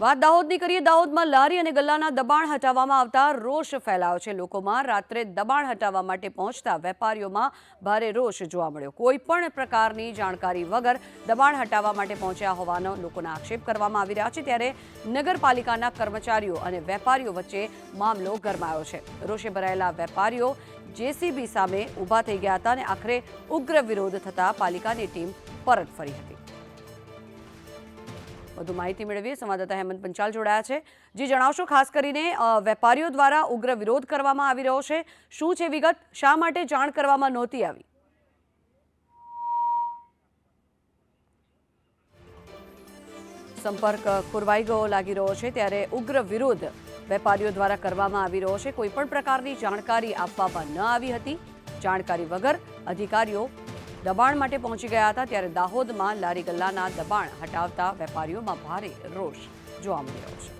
વાત દાહોદની કરીએ, દાહોદમાં લારી અને ગલ્લાના દબાણ હટાવવામાં આવતા રોષ ફેલાયો છે. લોકોમાં રાત્રે દબાણ હટાવવા માટે પહોંચતા વેપારીઓમાં ભારે રોષ જોવા મળ્યો. કોઈ પણ પ્રકારની જાણકારી વગર દબાણ હટાવવા માટે પહોંચ્યા હોવાનો લોકોના આક્ષેપ કરવામાં આવી રહ્યા છે. ત્યારે નગરપાલિકાના કર્મચારીઓ અને વેપારીઓ વચ્ચે મામલો ગરમાયો છે. રોષે ભરાયેલા વેપારીઓ જેસીબી સામે ઊભા થઈ ગયા હતા અને આખરે ઉગ્ર વિરોધ થતાં પાલિકાની ટીમ પરત ફરી હતી. વધુ માહિતી મેળવીએ. સંવાદદાતા હેમંત પંચાલ જોડાયા છે. જે, જણાવશો, ખાસ કરીને વેપારીઓ દ્વારા ઉગ્ર વિરોધ કરવામાં આવી રહ્યો છે. શું છે વિગત? શા માટે જાણ કરવામાં નહોતી આવી? સંપર્ક ખોરવાઈ ગયો લાગી રહ્યો છે ત્યારે ઉગ્ર વિરોધ વેપારીઓ દ્વારા કરવામાં આવી રહ્યો છે. કોઈપણ પ્રકારની જાણકારી આપવામાં ન આવી હતી. જાણકારી વગર અધિકારીઓ દબાણ માટે પહોંચી ગયા હતા ત્યારે દાહોદમાં લારી ગલ્લાના દબાણ હટાવતા વેપારીઓમાં ભારે રોષ જોવા મળી રહ્યો છે.